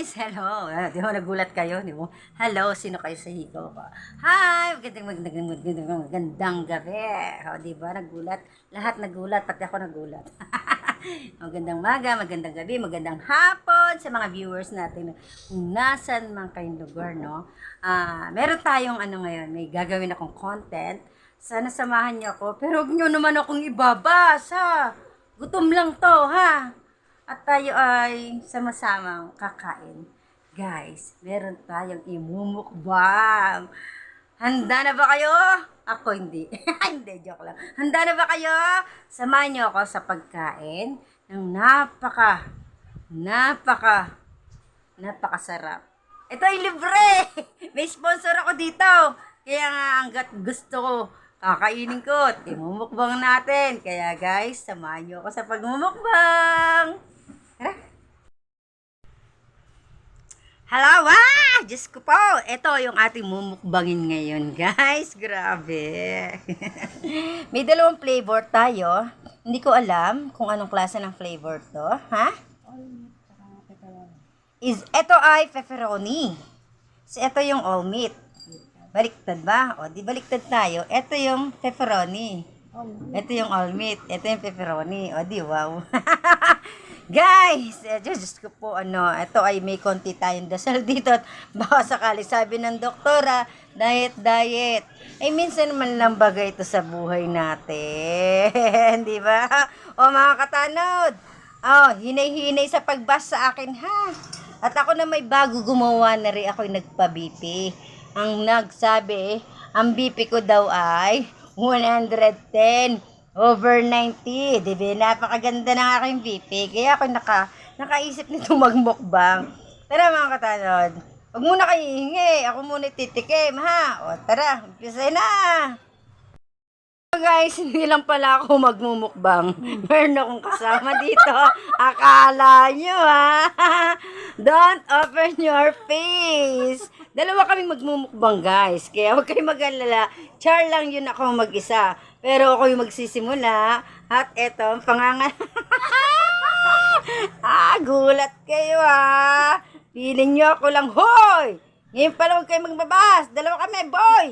guys! Hello! Ah, di ba nagulat kayo? Di ba? Hello! Sino kayo sa higo ko? Hi! Magandang, magandang, magandang, magandang gabi! O, di ba? Nagulat. Lahat nagulat. Pati ako nagulat. magandang maga, magandang gabi, magandang hapon sa mga viewers natin kung nasan man kayong lugar, no? Ah, meron tayong ano ngayon, may gagawin akong content. Sana samahan niyo ako, pero huwag niyo naman akong ibabasa. Gutom lang to, ha? At tayo ay sama-samang kakain. Guys, meron tayong imumukbang. Handa na ba kayo? Ako hindi. hindi, joke lang. Handa na ba kayo? Samahan niyo ako sa pagkain ng napaka, napaka, napakasarap. Ito ay libre! May sponsor ako dito. Kaya nga hanggat gusto ko, kakainin ko at imumukbang natin. Kaya guys, samahan niyo ako sa pagmumukbang. Hello! Ah! Diyos ko po! Ito yung ating mumukbangin ngayon, guys. Grabe. May dalawang flavor tayo. Hindi ko alam kung anong klase ng flavor to. Ha? Is, ito ay pepperoni. So, ito yung all meat. Baliktad ba? O, di baliktad tayo. Ito yung pepperoni. Ito yung all meat. Ito yung pepperoni. O, di wow. Guys, eh, Diyos ko po, ano, ito ay may konti tayong dasal dito at baka sakali sabi ng doktora, diet, diet. Eh, minsan naman lang bagay ito sa buhay natin. Di ba? O, mga katanod, oh, hinay-hinay sa pagbas sa akin, ha? At ako na may bago gumawa na rin ako nagpa-BP. Ang nagsabi, ang BP ko daw ay 110 over 90. Di? Napakaganda ng aking BP. Kaya ako naka, nakaisip nito magmukbang. Tara mga katanod. Huwag muna kayo hihingi. Ako muna titikim, ha? O tara, umpisa na. Guys, hindi lang pala ako magmumukbang. Meron akong kasama dito. Akala nyo ha. Don't open your face. Dalawa kaming magmumukbang guys. Kaya huwag kayong mag-alala. Char lang yun ako mag-isa. Pero ako yung magsisimula. At eto, ang pangangal. ah, gulat kayo ha. Feeling nyo ako lang, hoy! Ngayon pala huwag kayo magbabas. Dalawa kami, boy!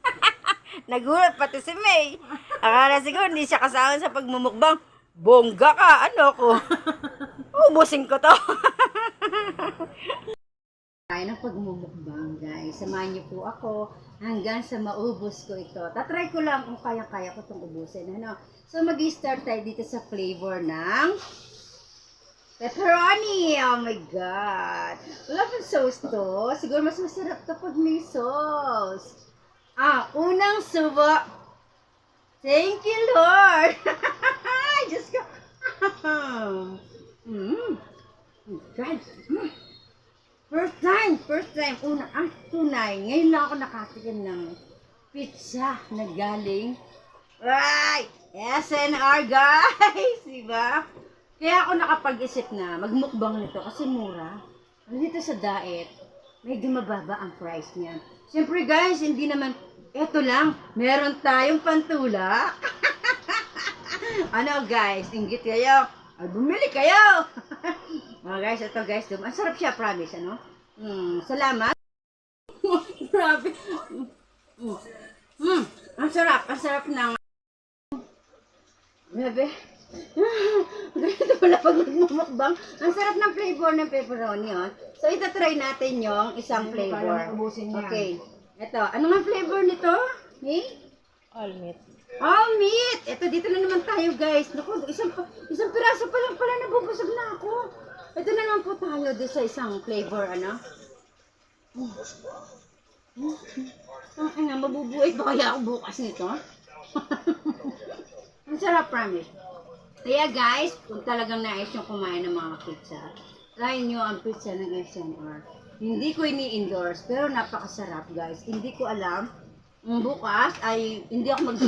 Nagulat pati si May. Akala siguro hindi siya kasama sa pagmumukbang. Bongga ka, ano ko? Ubusin ko to. Tayo ng pagmumukbang, guys. Samahan niyo po ako hanggang sa maubos ko ito. Tatry ko lang kung kaya-kaya ko itong ubusin. Ano? So, mag-start tayo dito sa flavor ng pepperoni. Oh my God. Wala pang sauce to. Siguro mas masarap to pag may sauce. Ah, unang subo. Thank you, Lord. Diyos ko. mm. God. Mm. First time, first time, una, ang tunay. Ngayon lang ako nakatikim ng pizza na galing. Right! SNR, guys! Diba? Kaya ako nakapag-isip na magmukbang nito kasi mura. Dito sa diet, medyo mababa ang price niya. Siyempre guys, hindi naman, eto lang, meron tayong pantulak. ano guys, inggit kayo. Ay, bumili kayo! Mga guys, ito guys, dum- ang sarap siya, promise, ano? Hmm, salamat. Grabe. Mm. Mm, ang sarap, ang sarap ng... Grabe. Ganito pala pag magmumukbang. Ang sarap ng flavor ng pepperoni, oh. So, itatry natin yung isang flavor. Okay. Ito, ano nga flavor nito? Hey? All meat. All meat! Ito, dito na naman tayo, guys. Naku, isang, isang piraso pa lang pala, nabubusog na ako. Ito na naman po tayo doon sa isang flavor, ano? Mm. Mm. Ang ina, mabubuhay pa kaya ako bukas nito? Ang sarap, promise. Kaya guys, kung talagang nais yung kumain ng mga pizza, try nyo ang pizza ng SNR. Hindi ko ini-endorse, pero napakasarap guys. Hindi ko alam, bukas ay hindi ako mag...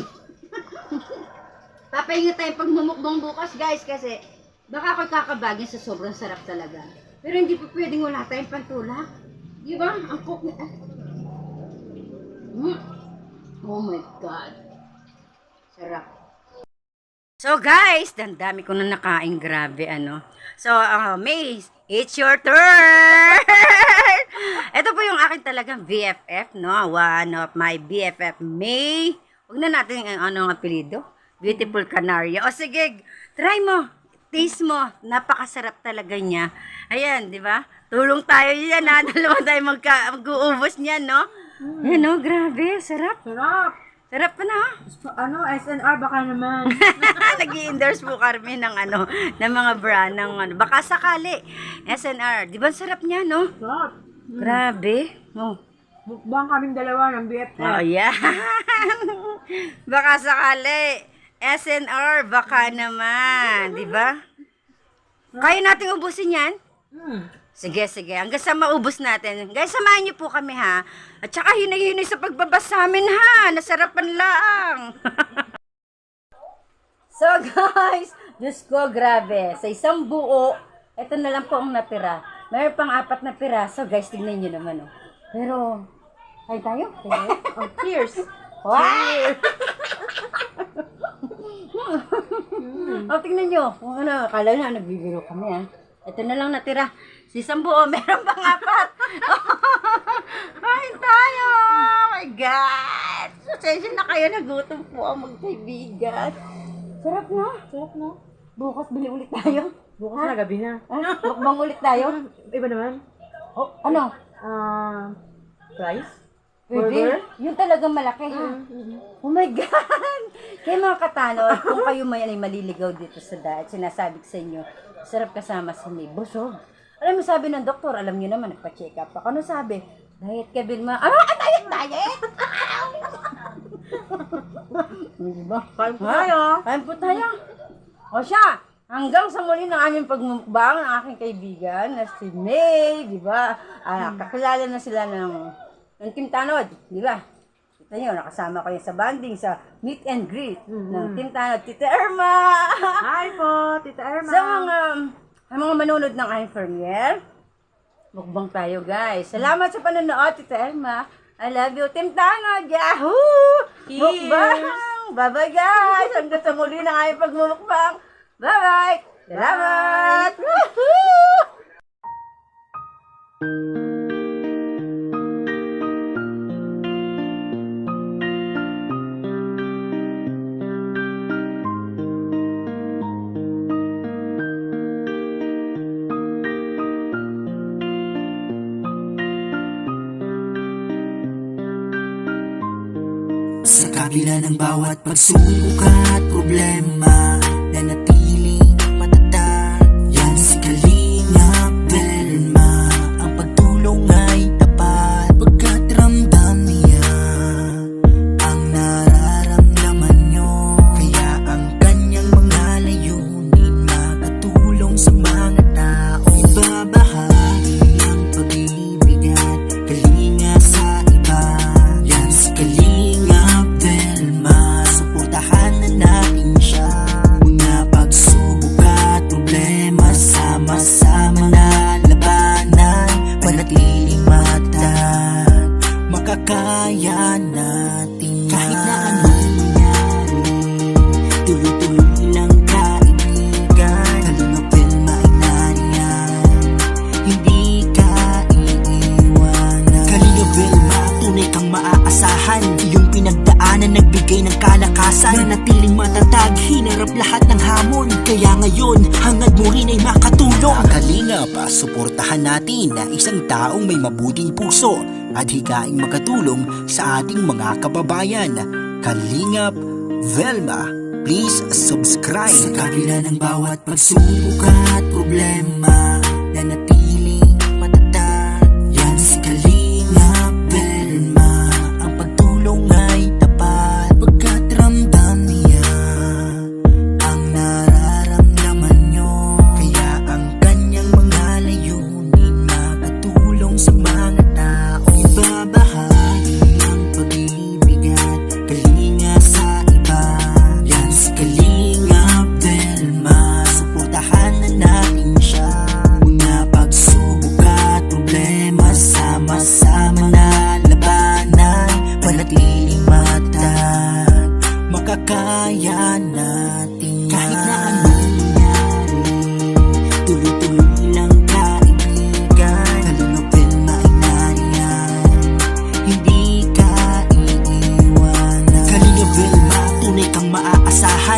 Papahinga tayo pag mumukbang bukas guys kasi baka ako kakabagin sa sobrang sarap talaga. Pero hindi po pwedeng wala tayong pantulak. Di ba? Ang cook na... Mm. Oh my God. Sarap. So guys, ang dami ko na nakain, grabe ano. So, uh, May, it's your turn! Ito po yung akin talagang BFF, no? One of my BFF, May. Huwag na natin ang ano ang apelido. Beautiful Canaria. O sige, try mo. Taste mo. Napakasarap talaga niya. Ayan, di ba? Tulong tayo yan, ha? Dalawa tayo magka, mag-uubos niyan, no? Yan, no? Grabe, sarap. Sarap! Sarap pa na? Ano, SNR baka naman. nag endorse po kami ng ano, ng mga brand ng ano. Baka sakali. SNR. Di ba sarap niya, no? Sarap. Grabe. Oh. Mukbang kaming dalawa ng BFF. Oh, yan. baka sakali. SNR, baka naman. Di ba? Kaya nating ubusin yan? Hmm. Sige, sige. Hanggang sa maubos natin. Guys, samahan niyo po kami ha. At saka hinay-hinay sa pagbabas sa amin ha. Nasarapan lang. so guys, Diyos ko, grabe. Sa isang buo, ito na lang po ang natira. Mayroon pang apat na piraso. Guys, tignan niyo naman oh. Pero, ay tayo? Tayo? Oh, cheers! Wow! oh, tingnan nyo. Kung ano, akala na nagbibiro kami ha. Ito na lang natira. Si Sambuo, meron pang apat. Ay, tayo! Oh my God! Pasensya na kayo, nagutom po ang magkaibigan. Sarap na. Sarap na. Bukas bili ulit tayo. Bukas na gabi na. Ah, mukbang ulit tayo. Iba naman. Oh, ano? Ah, fries? Burger? Yun talagang malaki ha. Oh my God! Kaya mga katanod, kung kayo may ay maliligaw dito sa diet, sinasabi ko sa inyo, sarap kasama si May. Busog. Alam mo sabi ng doktor, alam niyo naman, nagpa-check up ako. Ano sabi? Diet ka, Vilma. Ah, ah, diet, diet! Di ba? Kain po tayo. Kain po tayo. O siya, hanggang sa muli ng aming pagmukbang ng aking kaibigan na si May, di ba? Ah, kakilala na sila ng, ng Team Tanod, di ba? Kita nyo, nakasama ko yan sa banding, sa meet and greet ng Team Tanod. Tita Irma! Hi po, Tita Irma. sa mga, ang mga manunod ng aming premiere, mukbang tayo guys. Salamat sa panonood, Tita Irma. I love you, Team Tanod! Yahoo! Cheers! Mukbang! Bye-bye guys! Hanggang sa muli ng aming pagmumukbang. Bye-bye! Salamat! Woohoo! Sa kabila ng bawat pagsubok at problema Nanatiling matatag, hinarap lahat ng hamon. Kaya ngayon, hangad mo rin ay makatulong. Kalinga pa, suportahan natin na isang taong may mabuting puso At higaing makatulong sa ating mga kababayan. Kalingap Velma Please subscribe. Sa kabila ng bawat pagsubok at problema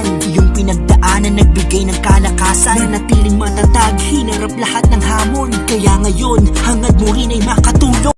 naman Iyong pinagdaanan nagbigay ng kalakasan. Nanatiling matatag, hinarap lahat ng hamon. Kaya ngayon, hangad mo rin ay makatulong